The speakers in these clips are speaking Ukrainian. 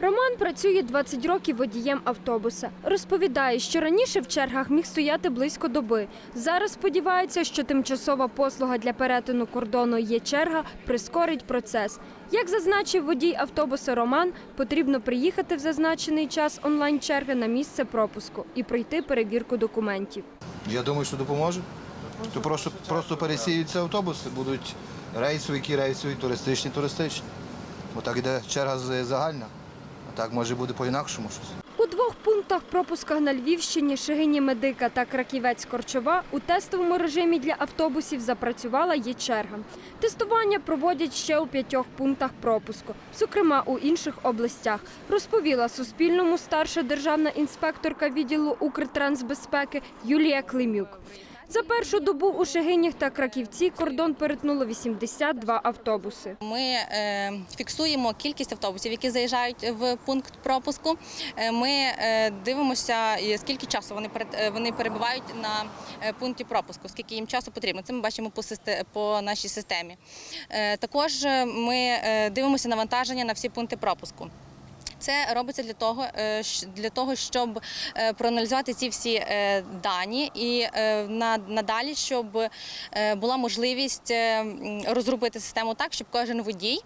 Роман працює 20 років водієм автобуса. Розповідає, що раніше в чергах міг стояти близько доби. Зараз сподівається, що тимчасова послуга для перетину кордону є черга прискорить процес. Як зазначив водій автобуса Роман, потрібно приїхати в зазначений час онлайн-черги на місце пропуску і пройти перевірку документів. Я думаю, що допоможе. То просто, просто пересіються автобуси, будуть рейсові, які рейсові, туристичні, туристичні. Бо так іде черга загальна. Так може буде по-інакшому щось. У двох пунктах пропусках на Львівщині Шигині Медика та Краківець Корчова у тестовому режимі для автобусів запрацювала є черга. Тестування проводять ще у п'ятьох пунктах пропуску, зокрема у інших областях, розповіла Суспільному старша державна інспекторка відділу Укртрансбезпеки Юлія Климюк. За першу добу у Шигинях та Краківці кордон перетнуло 82 автобуси. Ми е, фіксуємо кількість автобусів, які заїжджають в пункт пропуску. Е, Ми е, дивимося, скільки часу вони вони перебувають на пункті пропуску, скільки їм часу потрібно. Це ми бачимо по по нашій системі. Також ми дивимося навантаження на всі пункти пропуску. Це робиться для того, е, для того, щоб е, проаналізувати ці всі е, дані і на- надалі, щоб була можливість розробити систему так, щоб кожен водій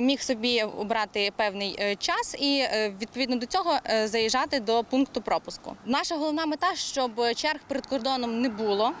міг собі обрати певний час і відповідно до цього заїжджати до пункту пропуску. Наша головна мета, щоб черг перед кордоном не було.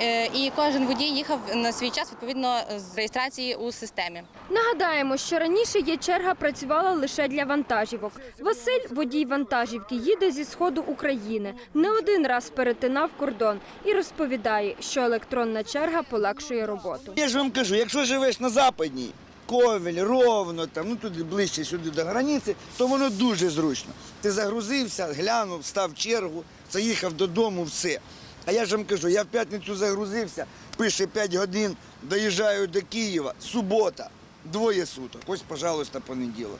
Е, І кожен водій їхав на свій час відповідно з реєстрації у системі. Нагадаємо, що раніше є черга працювала лише для вантажівок. Василь, водій вантажівки, їде зі сходу України. Не один раз перетинав кордон і розповідає, що електронна черга полегшує роботу. Я ж вам кажу, якщо живеш на западній, Ковель, ровно, там, ну туди ближче сюди до границі, то воно дуже зручно. Ти загрузився, глянув, став чергу, заїхав додому, все. А я ж вам кажу, я в п'ятницю загрузився, пише 5 годин, доїжджаю до Києва, субота, двоє суток. Ось, пожалуйста, понеділок.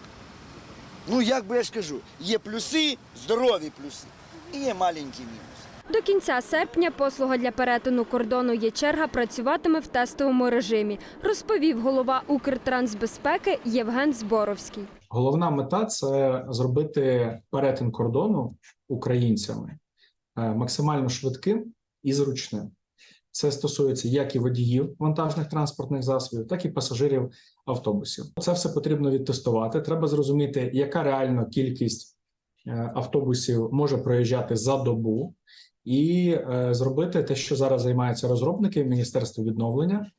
Ну, як би я ж кажу, є плюси, здорові плюси, і є маленький мінус. До кінця серпня послуга для перетину кордону є черга працюватиме в тестовому режимі, розповів голова Укртрансбезпеки Євген Зборовський. Головна мета це зробити перетин кордону українцями е, максимально швидким і зручним. Це стосується як і водіїв вантажних транспортних засобів, так і пасажирів автобусів. Це все потрібно відтестувати. Треба зрозуміти, яка реально кількість е, автобусів може проїжджати за добу, і е, зробити те, що зараз займаються розробники в Міністерстві відновлення.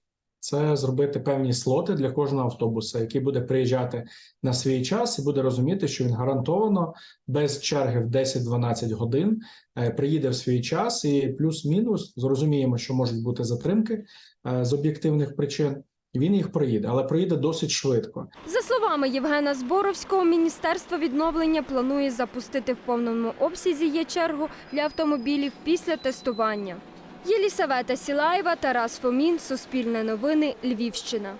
Це зробити певні слоти для кожного автобуса, який буде приїжджати на свій час і буде розуміти, що він гарантовано без черги в 10-12 годин е, приїде в свій час, і плюс-мінус зрозуміємо, що можуть бути затримки е, з об'єктивних причин. Він їх проїде, але проїде досить швидко. За словами Євгена Зборовського, Міністерство відновлення планує запустити в повному обсязі є чергу для автомобілів після тестування. Єлісавета Сілаєва, Тарас Фомін, Суспільне новини, Львівщина.